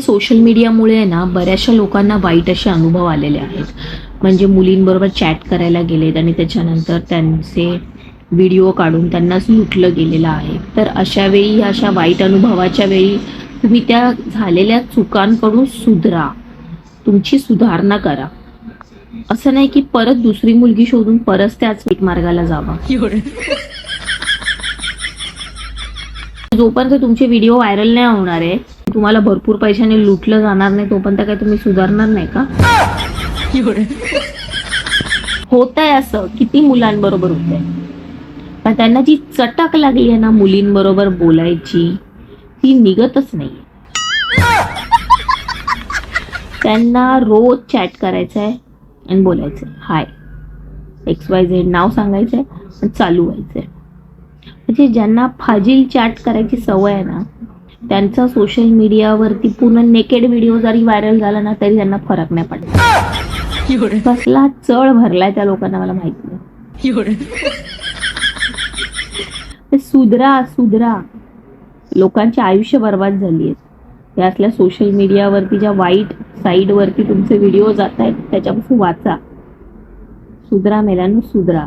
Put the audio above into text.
Social मीडियामुळे ना बऱ्याचशा लोकांना वाईट असे अनुभव आलेले आहेत. म्हणजे मुलींबरोबर चॅट करायला गेलेत आणि त्याच्यानंतर त्यांचे व्हिडिओ काढून त्यांनाच लुटलं गेलेलं आहे. तर अशा वेळी अशा वाईट अनुभवाच्या वेळी तुम्ही त्या झालेल्या चुकांकडून सुधरा. तुमची सुधारणा करा. असं नाही की परत दुसरी मुलगी शोधून परत त्याच वाईट मार्गाला जावा. जोपर्यंत तुमचे व्हिडिओ व्हायरल नाही होणार आहे तुम्हाला भरपूर पैशाने लुटलं जाणार नाही तोपर्यंत काय तुम्ही सुधारणार नाही का? होत आहे असं किती मुलांबरोबर होत आहे पण त्यांना जी चटक लागली आहे ना मुलींबरोबर बोलायची ती निघतच नाही त्यांना रोज चॅट करायचं आहे आणि बोलायचं हाय. एक्स वाय झेड नाव सांगायचंय आणि चालू व्हायचंय. म्हणजे ज्यांना फाजील चॅट करायची सवय आहे ना त्यांचा सोशल मीडियावरती पूर्ण नेकेड व्हिडिओ जरी व्हायरल झाला ना तरी त्यांना फरक नाही पडत. कसला चळ भरलाय त्या लोकांना मला माहीत नाही. सुधरा सुधरा. लोकांचे आयुष्य बर्बाद झाली आहेत या असल्या सोशल मीडियावरती ज्या वाईट साईडवरती तुमचे व्हिडिओ जात आहेत त्याच्यापासून वाचा. सुधरा मेलांनो सुधरा.